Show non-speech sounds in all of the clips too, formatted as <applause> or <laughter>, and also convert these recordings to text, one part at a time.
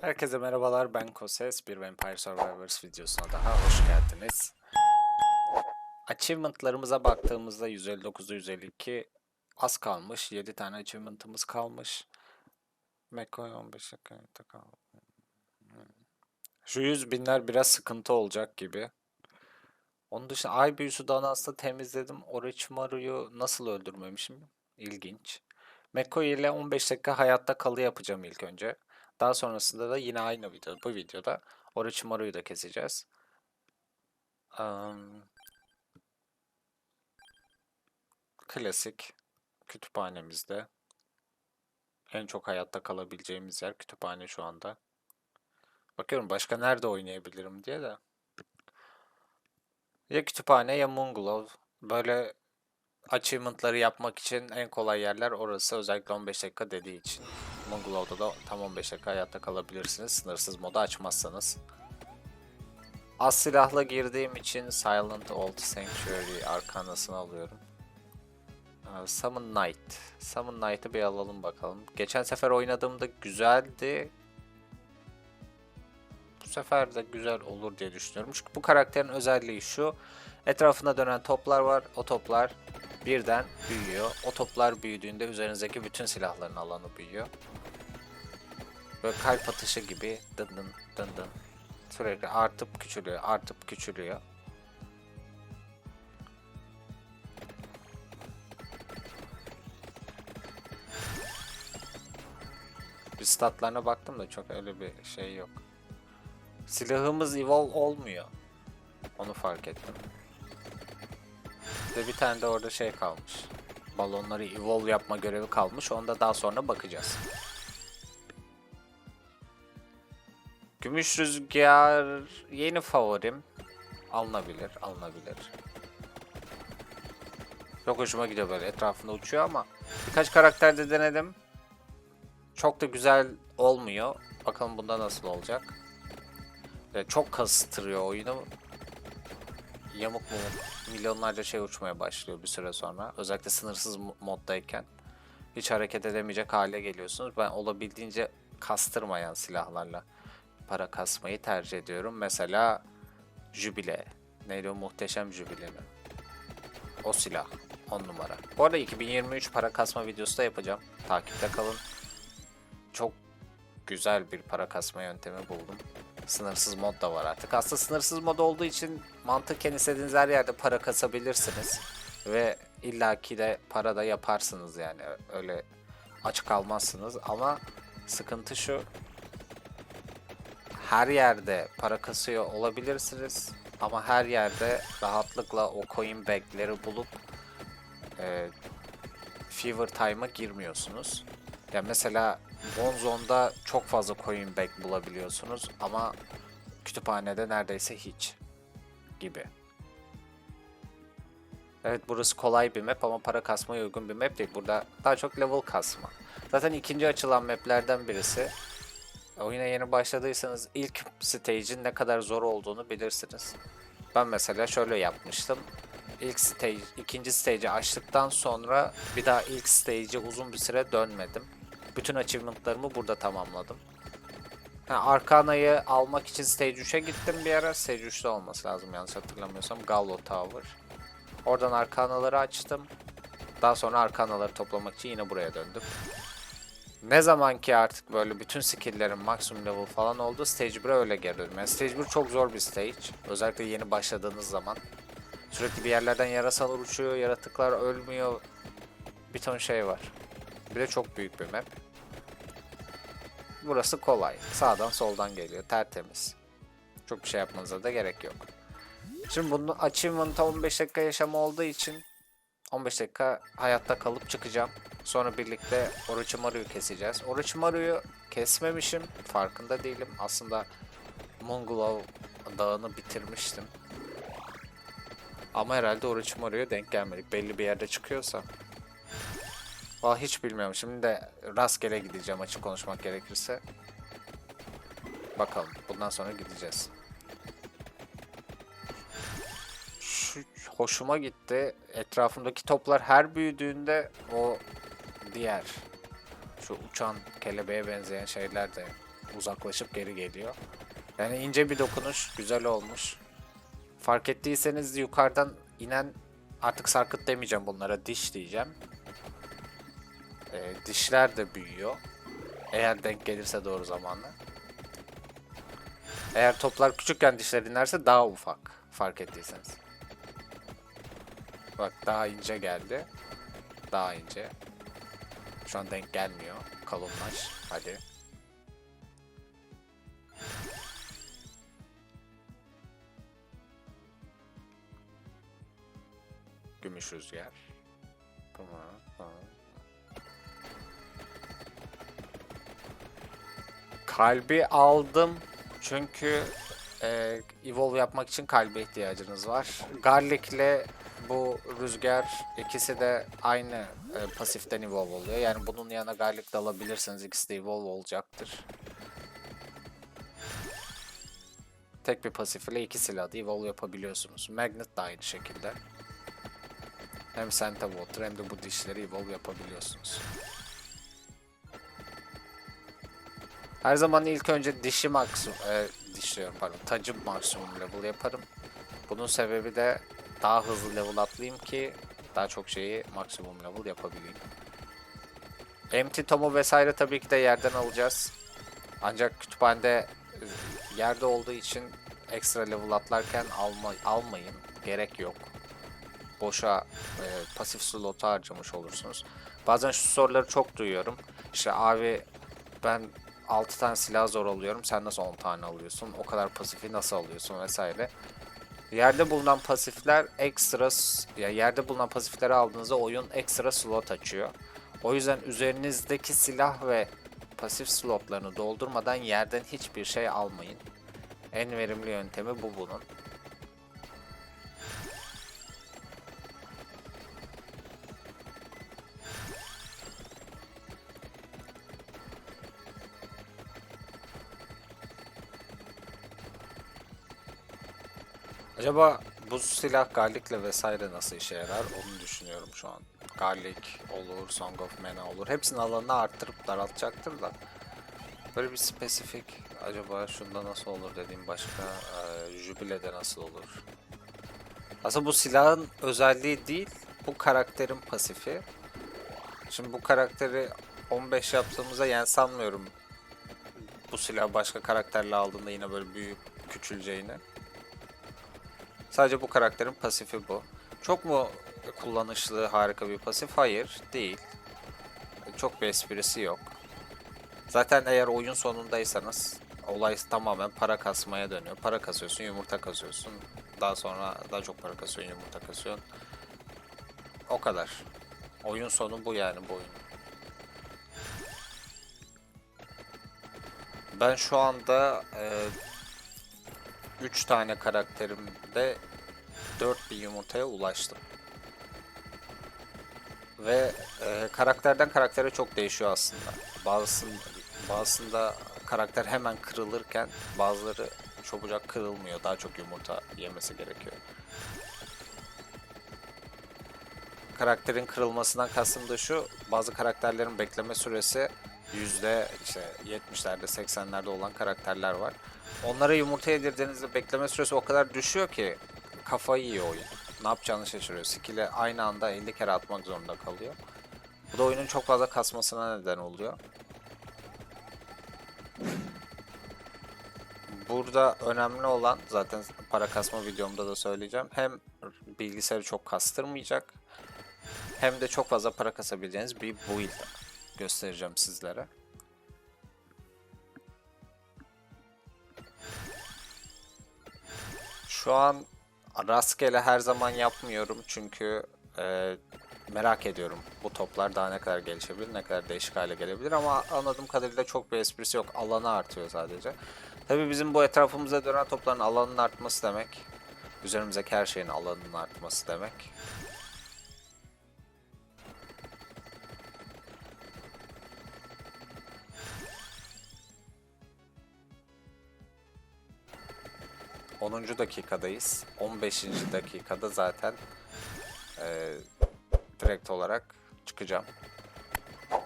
Herkese merhabalar ben Koses. Bir Vampire Survivors videosuna daha hoş geldiniz. Achievement'larımıza baktığımızda 159'da 152 az kalmış. 7 tane achievement'ımız kalmış. McCoy 15 dakika kaldı. Şu 100 binler biraz sıkıntı olacak gibi. Onun dışında ay büyüsü dağını aslında temizledim. Orochimaru'yu nasıl öldürmemişim? İlginç. McCoy ile 15 dakika hayatta kalı yapacağım ilk önce. Daha sonrasında da yine aynı video, bu videoda Orochimaru'yu da keseceğiz. Am, klasik kütüphanemizde en çok hayatta kalabileceğimiz yer kütüphane şu anda. Bakıyorum başka nerede oynayabilirim diye de. Ya kütüphane ya Moonglow. Böyle achievement'ları yapmak için en kolay yerler orası. Özellikle 15 dakika dediği için. Moonglow'da da tam 15 dakika hayatta kalabilirsiniz. Sınırsız modu açmazsanız. Az silahla girdiğim için Silent Old Sanctuary arkanasını alıyorum. Ee, Summon Knight. Summon Knight'ı bir alalım bakalım. Geçen sefer oynadığımda güzeldi. Bu sefer de güzel olur diye düşünüyorum. Çünkü bu karakterin özelliği şu. Etrafında dönen toplar var. O toplar birden büyüyor. O toplar büyüdüğünde üzerinizdeki bütün silahların alanı büyüyor. Böyle kalp atışı gibi dın dın dın dın. Sürekli artıp küçülüyor, artıp küçülüyor. Bir statlarına baktım da çok öyle bir şey yok. Silahımız evolve olmuyor. Onu fark ettim. Ve bir tane de orada şey kalmış. Balonları evolve yapma görevi kalmış. Onda daha sonra bakacağız. Gümüş rüzgar yeni favorim. Alınabilir, alınabilir. Çok hoşuma gidiyor böyle etrafında uçuyor ama birkaç karakterde denedim. Çok da güzel olmuyor. Bakalım bunda nasıl olacak. Ve çok kasıtırıyor oyunu. Yamuk mu milyonlarca şey uçmaya başlıyor bir süre sonra. Özellikle sınırsız mo- moddayken. Hiç hareket edemeyecek hale geliyorsunuz. Ben olabildiğince kastırmayan silahlarla para kasmayı tercih ediyorum. Mesela Jubile. Neydi o muhteşem Jubile mi? O silah. 10 numara. Bu arada 2023 para kasma videosu da yapacağım. Takipte kalın. Çok güzel bir para kasma yöntemi buldum. Sınırsız mod da var artık. Aslında sınırsız mod olduğu için mantıken istediğiniz her yerde para kasabilirsiniz. Ve illaki de para da yaparsınız yani. Öyle aç kalmazsınız ama sıkıntı şu. Her yerde para kasıyor olabilirsiniz ama her yerde rahatlıkla o coin bag'leri bulup e, Fever Time'a girmiyorsunuz. Ya mesela Bonzone'da çok fazla coin bag bulabiliyorsunuz ama kütüphanede neredeyse hiç gibi. Evet burası kolay bir map ama para kasmaya uygun bir map değil. Burada daha çok level kasma. Zaten ikinci açılan maplerden birisi. Oyuna yeni başladıysanız ilk stage'in ne kadar zor olduğunu bilirsiniz. Ben mesela şöyle yapmıştım. İlk stage, ikinci stage'i açtıktan sonra bir daha ilk stage'e uzun bir süre dönmedim. Bütün achievement'larımı burada tamamladım. Ha, Arkana'yı almak için Stage 3'e gittim bir ara. Stage 3'te olması lazım yanlış hatırlamıyorsam. Gallo Tower. Oradan Arkana'ları açtım. Daha sonra Arkana'ları toplamak için yine buraya döndüm. Ne zaman ki artık böyle bütün skill'lerim maksimum level falan oldu Stage 1'e öyle geri döndüm. Yani Stage 1 çok zor bir stage. Özellikle yeni başladığınız zaman. Sürekli bir yerlerden yarasalar uçuyor, yaratıklar ölmüyor. Bir ton şey var. Bir de çok büyük bir map. Burası kolay. Sağdan soldan geliyor. Tertemiz. Çok bir şey yapmanıza da gerek yok. Şimdi bunun achievement'a 15 dakika yaşam olduğu için 15 dakika hayatta kalıp çıkacağım. Sonra birlikte Orochimaru'yu keseceğiz. Orochimaru'yu kesmemişim. Farkında değilim. Aslında Moonglow dağını bitirmiştim. Ama herhalde Orochimaru'ya denk gelmedik. Belli bir yerde çıkıyorsa. Valla hiç bilmiyorum. Şimdi de rastgele gideceğim açık konuşmak gerekirse. Bakalım. Bundan sonra gideceğiz. Şu hoşuma gitti. Etrafımdaki toplar her büyüdüğünde o diğer şu uçan kelebeğe benzeyen şeyler de uzaklaşıp geri geliyor. Yani ince bir dokunuş, güzel olmuş. Fark ettiyseniz yukarıdan inen artık sarkıt demeyeceğim bunlara diş diyeceğim. Ee, dişler de büyüyor. Eğer denk gelirse doğru zamanla. Eğer toplar küçükken dişler inerse daha ufak fark ettiyseniz. Bak daha ince geldi. Daha ince. Şu an denk gelmiyor. Kalınlaş. Hadi. Gümüş rüzgar. Tamam, tamam. Kalbi aldım çünkü e, evolve yapmak için kalbe ihtiyacınız var. Garlic'le bu rüzgar ikisi de aynı e, pasiften evolve oluyor. Yani bunun yanına Garlic de alabilirsiniz. İkisi de evolve olacaktır. Tek bir pasif ile iki silahı evolve yapabiliyorsunuz. Magnet de aynı şekilde. Hem Santa Water hem de bu dişleri evolve yapabiliyorsunuz. Her zaman ilk önce dişi maksimum, e, diş diyorum pardon, tacı maksimum level yaparım. Bunun sebebi de daha hızlı level atlayayım ki daha çok şeyi maksimum level yapabileyim. Empty Tom'u vesaire tabii ki de yerden alacağız. Ancak kütüphanede e, yerde olduğu için ekstra level atlarken alma, almayın. Gerek yok. Boşa e, pasif slotu harcamış olursunuz. Bazen şu soruları çok duyuyorum. İşte abi ben 6 tane silah zor alıyorum. Sen nasıl 10 tane alıyorsun? O kadar pasifi nasıl alıyorsun vesaire. Yerde bulunan pasifler ekstra ya yerde bulunan pasifleri aldığınızda oyun ekstra slot açıyor. O yüzden üzerinizdeki silah ve pasif slotlarını doldurmadan yerden hiçbir şey almayın. En verimli yöntemi bu bunun. Acaba bu silah garlikle vesaire nasıl işe yarar onu düşünüyorum şu an. Garlic olur, Song of Mana olur. Hepsinin alanını arttırıp daraltacaktır da. Böyle bir spesifik acaba şunda nasıl olur dediğim başka e, Jubile'de nasıl olur? Aslında bu silahın özelliği değil, bu karakterin pasifi. Şimdi bu karakteri 15 yaptığımızda yani sanmıyorum bu silahı başka karakterle aldığında yine böyle büyüyüp küçüleceğini. Sadece bu karakterin pasifi bu. Çok mu kullanışlı harika bir pasif? Hayır, değil. Çok bir esprisi yok. Zaten eğer oyun sonundaysanız olay tamamen para kasmaya dönüyor. Para kasıyorsun, yumurta kasıyorsun. Daha sonra daha çok para kasıyorsun, yumurta kasıyorsun. O kadar. Oyun sonu bu yani bu oyun. Ben şu anda 3 tane karakterimde 4000 yumurtaya ulaştım. Ve e, karakterden karaktere çok değişiyor aslında. Bazısında, bazısında karakter hemen kırılırken bazıları çabucak kırılmıyor. Daha çok yumurta yemesi gerekiyor. Karakterin kırılmasından kastım da şu. Bazı karakterlerin bekleme süresi yüzde işte 70'lerde 80'lerde olan karakterler var. Onlara yumurta yedirdiğinizde bekleme süresi o kadar düşüyor ki kafayı yiyor oyun. Ne yapacağını şaşırıyor. Skill'i aynı anda 50 kere atmak zorunda kalıyor. Bu da oyunun çok fazla kasmasına neden oluyor. Burada önemli olan zaten para kasma videomda da söyleyeceğim. Hem bilgisayarı çok kastırmayacak hem de çok fazla para kasabileceğiniz bir build göstereceğim sizlere. Şu an rastgele her zaman yapmıyorum çünkü e, merak ediyorum bu toplar daha ne kadar gelişebilir, ne kadar değişik hale gelebilir ama anladığım kadarıyla çok bir esprisi yok. Alanı artıyor sadece. Tabi bizim bu etrafımıza dönen topların alanının artması demek, üzerimizdeki her şeyin alanının artması demek. Onuncu dakikadayız. 15. dakikada zaten e, direkt olarak çıkacağım.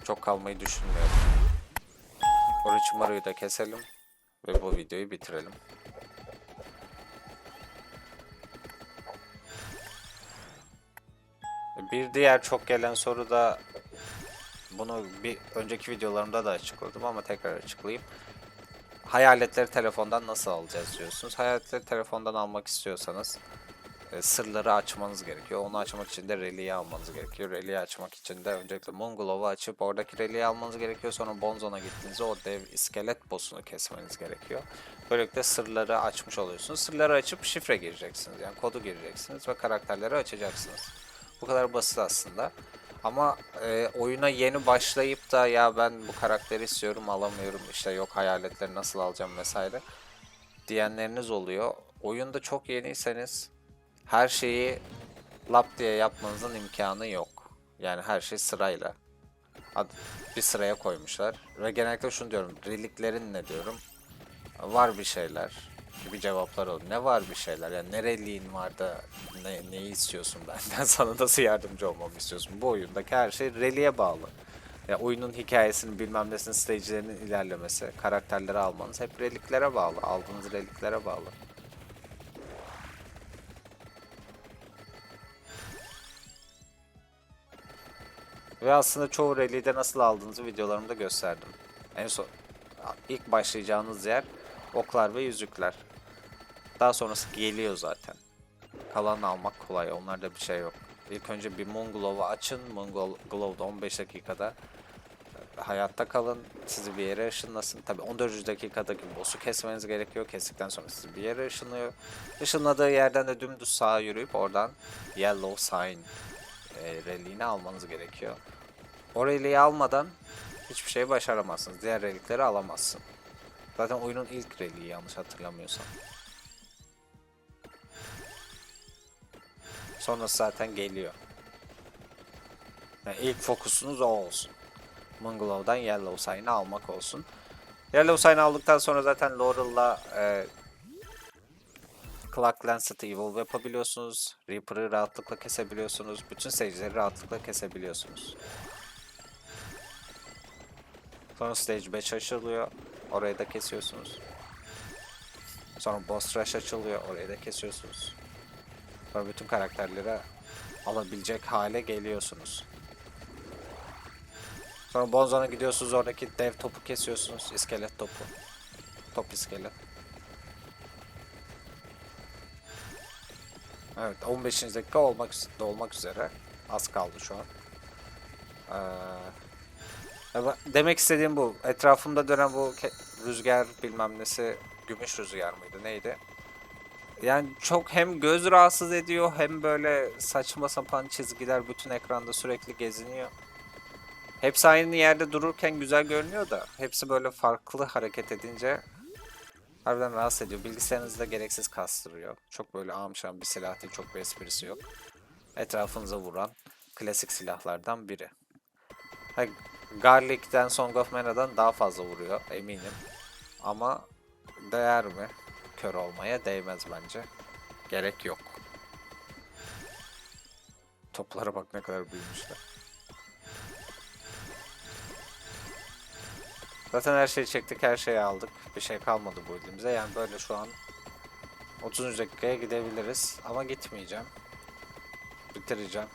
Çok kalmayı düşünmüyorum. Orochimaru'yu da keselim ve bu videoyu bitirelim. Bir diğer çok gelen soru da bunu bir önceki videolarımda da açıkladım ama tekrar açıklayayım. Hayaletleri telefondan nasıl alacağız diyorsunuz. Hayaletleri telefondan almak istiyorsanız e, sırları açmanız gerekiyor. Onu açmak için de Reli'yi almanız gerekiyor. Reli'yi açmak için de öncelikle Mongolov'u açıp oradaki Reli'yi almanız gerekiyor. Sonra Bonzon'a gittiğinizde o dev iskelet boss'unu kesmeniz gerekiyor. Böylelikle sırları açmış oluyorsunuz. Sırları açıp şifre gireceksiniz. Yani kodu gireceksiniz ve karakterleri açacaksınız. Bu kadar basit aslında. Ama e, oyuna yeni başlayıp da ya ben bu karakteri istiyorum alamıyorum işte yok hayaletleri nasıl alacağım vesaire diyenleriniz oluyor. Oyunda çok yeniyseniz her şeyi lap diye yapmanızın imkanı yok. Yani her şey sırayla. Bir sıraya koymuşlar. Ve genellikle şunu diyorum. Reliklerin ne diyorum? Var bir şeyler gibi cevaplar oluyor. Ne var bir şeyler? Yani nereliğin var da ne, neyi istiyorsun benden? <laughs> Sana nasıl yardımcı olmamı istiyorsun? Bu oyundaki her şey reliğe bağlı. Ya oyunun hikayesinin bilmem nesinin stage'lerinin ilerlemesi, karakterleri almanız hep reliklere bağlı. Aldığınız reliklere bağlı. Ve aslında çoğu rally'de de nasıl aldığınızı videolarımda gösterdim. En son ilk başlayacağınız yer oklar ve yüzükler. Daha sonrası geliyor zaten. Kalanı almak kolay. Onlarda bir şey yok. İlk önce bir Moon Glove'u açın. Moon Glo- Glove'da 15 dakikada e, hayatta kalın. Sizi bir yere ışınlasın. Tabi 14. dakikadaki boss'u kesmeniz gerekiyor. Kestikten sonra sizi bir yere ışınlıyor. Işınladığı yerden de dümdüz sağa yürüyüp oradan Yellow Sign e, reliğini almanız gerekiyor. O reliği almadan hiçbir şey başaramazsınız. Diğer relikleri alamazsın. Zaten oyunun ilk reliği yanlış hatırlamıyorsam. Sonrası zaten geliyor. Yani ilk fokusunuz o olsun. Mungolov'dan Yellow Sign'ı almak olsun. Yellow Sign'ı aldıktan sonra zaten Laurel'la e, Clark Lancet'ı evolve yapabiliyorsunuz. Reaper'ı rahatlıkla kesebiliyorsunuz. Bütün stage'leri rahatlıkla kesebiliyorsunuz. Sonra stage 5 açılıyor. Orayı da kesiyorsunuz. Sonra boss rush açılıyor. Orayı da kesiyorsunuz. Sonra bütün karakterleri alabilecek hale geliyorsunuz. Sonra Bonzo'na gidiyorsunuz oradaki dev topu kesiyorsunuz. iskelet topu. Top iskelet. Evet 15. dakika olmak, olmak üzere. Az kaldı şu an. Ee, demek istediğim bu. Etrafımda dönen bu rüzgar bilmem nesi gümüş rüzgar mıydı neydi? Yani çok hem göz rahatsız ediyor hem böyle saçma sapan çizgiler bütün ekranda sürekli geziniyor. Hepsi aynı yerde dururken güzel görünüyor da hepsi böyle farklı hareket edince harbiden rahatsız ediyor. Bilgisayarınızı da gereksiz kastırıyor. Çok böyle amşan bir silah değil, çok bir esprisi yok. Etrafınıza vuran klasik silahlardan biri. Ha, Garlic'ten Song of Mana'dan daha fazla vuruyor eminim. Ama değer mi? Kör olmaya değmez bence. Gerek yok. Toplara bak ne kadar büyümüşler. Zaten her şeyi çektik, her şeyi aldık. Bir şey kalmadı bu elimize. Yani böyle şu an 30. dakikaya gidebiliriz. Ama gitmeyeceğim. Bitireceğim.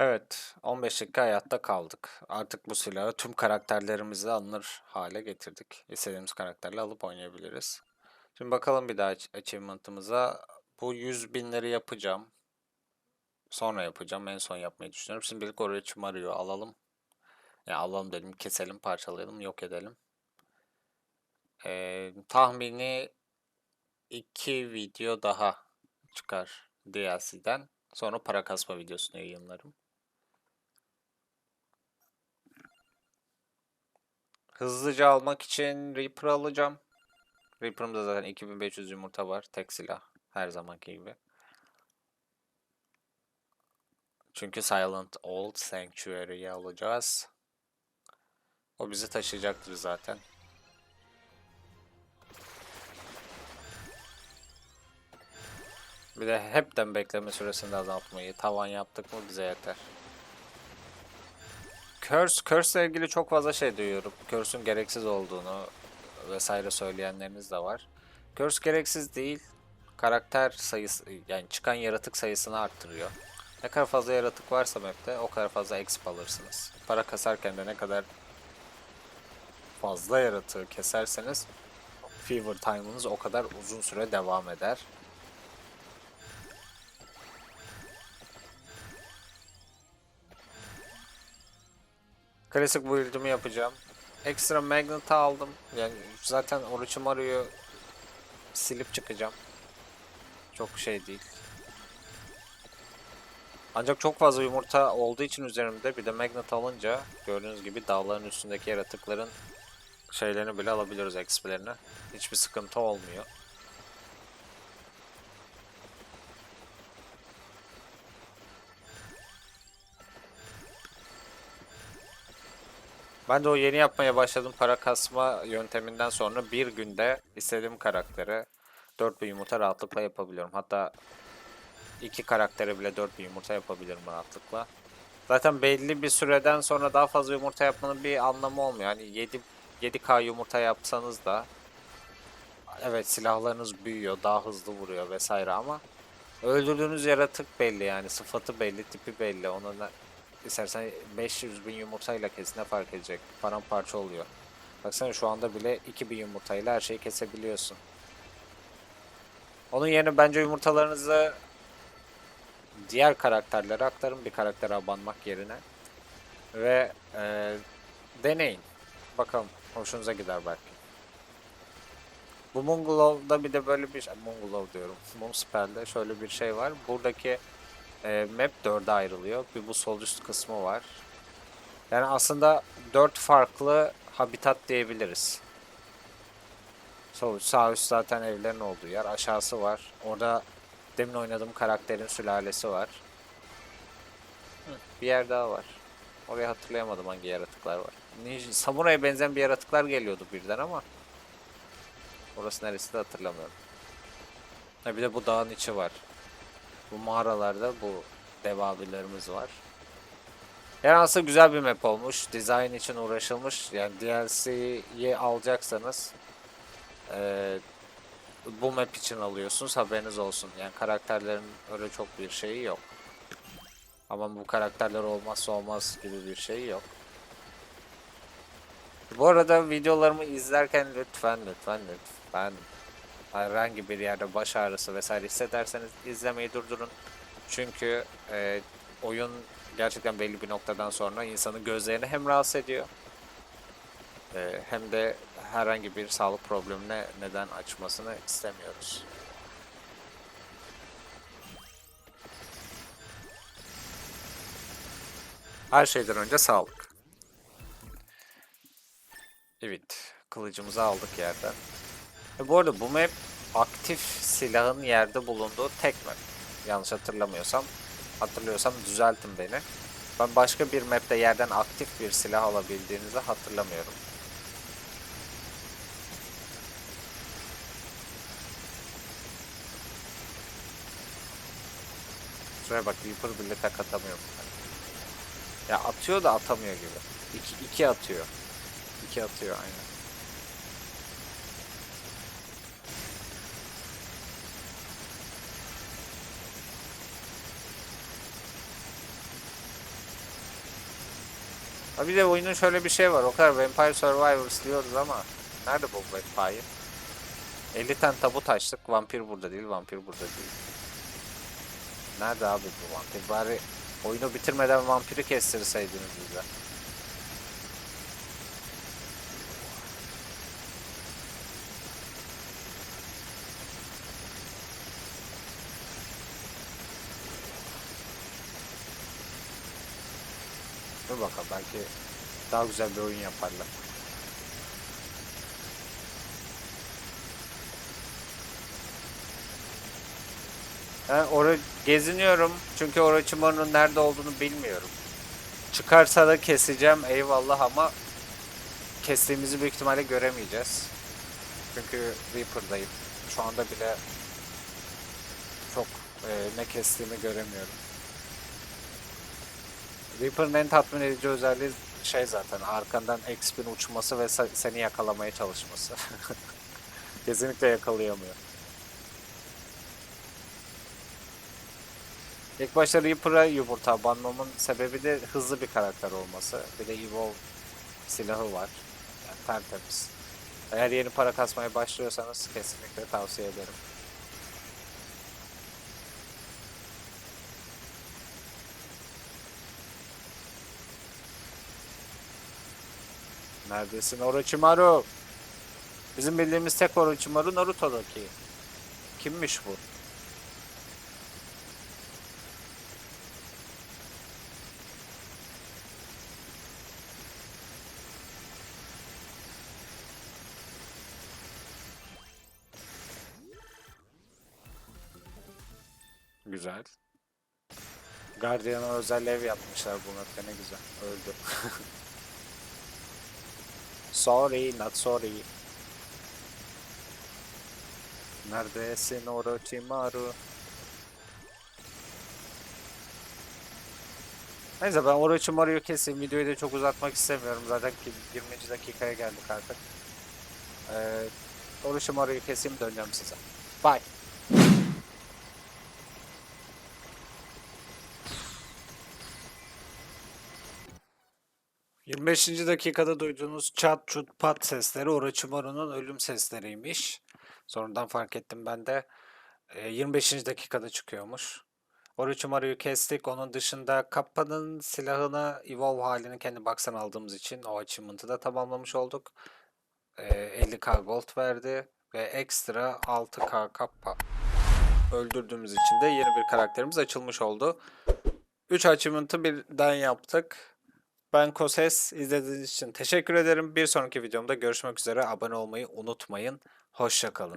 Evet, 15 dakika hayatta kaldık. Artık bu silahı tüm karakterlerimizle alınır hale getirdik. İstediğimiz karakterle alıp oynayabiliriz. Şimdi bakalım bir daha ach- achievement'ımıza. Bu 100 binleri yapacağım. Sonra yapacağım. En son yapmayı düşünüyorum. Şimdilik Orochimaru'yu alalım. Ya alalım dedim. Keselim, parçalayalım, yok edelim. Ee, tahmini 2 video daha çıkar DLC'den. Sonra para kasma videosunu yayınlarım. Hızlıca almak için Reaper alacağım. Reaper'ımda zaten 2500 yumurta var. Tek silah. Her zamanki gibi. Çünkü Silent Old Sanctuary'yi alacağız. O bizi taşıyacaktır zaten. Bir de hepten bekleme süresini azaltmayı tavan yaptık mı bize yeter. Curse, Curse'le ilgili çok fazla şey duyuyorum. Curse'ün gereksiz olduğunu vesaire söyleyenleriniz de var. Curse gereksiz değil. Karakter sayısı yani çıkan yaratık sayısını arttırıyor. Ne kadar fazla yaratık varsa map'te o kadar fazla exp alırsınız. Para kasarken de ne kadar fazla yaratığı keserseniz Fever time'ınız o kadar uzun süre devam eder. Klasik build'imi yapacağım. Ekstra magnet aldım. Yani zaten Orochimaru'yu silip çıkacağım. Çok şey değil. Ancak çok fazla yumurta olduğu için üzerimde bir de magnet alınca gördüğünüz gibi dağların üstündeki yaratıkların şeylerini bile alabiliyoruz XP'lerini. Hiçbir sıkıntı olmuyor. Ben de o yeni yapmaya başladığım para kasma yönteminden sonra bir günde istediğim karakteri 4000 yumurta rahatlıkla yapabiliyorum. Hatta iki karaktere bile 4000 yumurta yapabilirim rahatlıkla. Zaten belli bir süreden sonra daha fazla yumurta yapmanın bir anlamı olmuyor. Hani 7 7K yumurta yapsanız da evet silahlarınız büyüyor, daha hızlı vuruyor vesaire ama öldürdüğünüz yaratık belli yani sıfatı belli, tipi belli. Ona istersen 500 bin yumurtayla kesine fark edecek. Paramparça oluyor. Baksana şu anda bile 2000 yumurtayla her şeyi kesebiliyorsun. Onun yerine bence yumurtalarınızı diğer karakterlere aktarın bir karaktere abanmak yerine. Ve e, deneyin. Bakalım hoşunuza gider belki. Bu Munglow'da bir de böyle bir şey, Munglow diyorum. Moonspell'de şöyle bir şey var. Buradaki e, map dörde ayrılıyor. Bir bu sol üst kısmı var. Yani aslında dört farklı habitat diyebiliriz. Sol sağ üst zaten evlerin olduğu yer. Aşağısı var. Orada demin oynadığım karakterin sülalesi var. Bir yer daha var. Orayı hatırlayamadım hangi yaratıklar var. Ninja, Samurai'ye benzeyen bir yaratıklar geliyordu birden ama Orası neresi de hatırlamıyorum. Ha bir de bu dağın içi var. Bu mağaralarda bu dev abilerimiz var. Yani aslında güzel bir map olmuş. Dizayn için uğraşılmış. Yani DLC'yi alacaksanız eee, bu map için alıyorsunuz. Haberiniz olsun. Yani karakterlerin öyle çok bir şeyi yok. Ama bu karakterler olmazsa olmaz gibi bir şey yok. Bu arada videolarımı izlerken lütfen lütfen lütfen herhangi bir yerde baş ağrısı vesaire hissederseniz izlemeyi durdurun. Çünkü e, oyun gerçekten belli bir noktadan sonra insanın gözlerini hem rahatsız ediyor e, hem de herhangi bir sağlık problemine neden açmasını istemiyoruz. Her şeyden önce sağlık. Evet, kılıcımızı aldık yerden. E bu arada bu map aktif silahın yerde bulunduğu tek map. Yanlış hatırlamıyorsam. Hatırlıyorsam düzeltin beni. Ben başka bir map'te yerden aktif bir silah alabildiğinizi hatırlamıyorum. Şuraya bak Reaper bile tek atamıyor. Ya atıyor da atamıyor gibi. İki, iki atıyor. İki atıyor aynen. Ha bir de oyunun şöyle bir şey var. O kadar Vampire Survivors diyoruz ama nerede bu Vampire? 50 tane tabut açtık. Vampir burada değil, vampir burada değil. Nerede abi bu vampir? Bari oyunu bitirmeden vampiri kestirseydiniz bize. Bakalım belki daha güzel bir oyun yaparlar. Ben orada geziniyorum çünkü Orochimaru'nun nerede olduğunu bilmiyorum. Çıkarsa da keseceğim eyvallah ama kestiğimizi büyük ihtimalle göremeyeceğiz. Çünkü Reaper'dayım. Şu anda bile çok e, ne kestiğimi göremiyorum. Reaper'ın en tatmin edici özelliği şey zaten arkandan X-Bin uçması ve se- seni yakalamaya çalışması. <laughs> Kesinlikle yakalayamıyor. İlk başta Reaper'a yumurta banmamın sebebi de hızlı bir karakter olması. Bir de Evolve silahı var. Yani tertemiz. Eğer yeni para kasmaya başlıyorsanız kesinlikle tavsiye ederim. Neredesin Orochimaru? Bizim bildiğimiz tek Orochimaru Naruto'daki. Kimmiş bu? Güzel. Guardian'a özel ev yapmışlar buna. Ne güzel. Öldü. <laughs> sorry, not sorry. Neredesin Orochimaru? Neyse ben Orochimaru'yu keseyim. Videoyu da çok uzatmak istemiyorum. Zaten ki 20. dakikaya geldik artık. Ee, Orochimaru'yu keseyim döneceğim size. Bye. 25. dakikada duyduğunuz çat çut pat sesleri Orochimaru'nun ölüm sesleriymiş. Sonradan fark ettim ben de. Ee, 25. dakikada çıkıyormuş. Orochimaru'yu kestik. Onun dışında Kappa'nın silahını Evolve halini kendi box'tan aldığımız için o achievement'ı da tamamlamış olduk. Ee, 50k gold verdi ve ekstra 6k Kappa öldürdüğümüz için de yeni bir karakterimiz açılmış oldu. 3 achievement'ı birden yaptık. Ben Koses. izlediğiniz için teşekkür ederim. Bir sonraki videomda görüşmek üzere. Abone olmayı unutmayın. Hoşçakalın.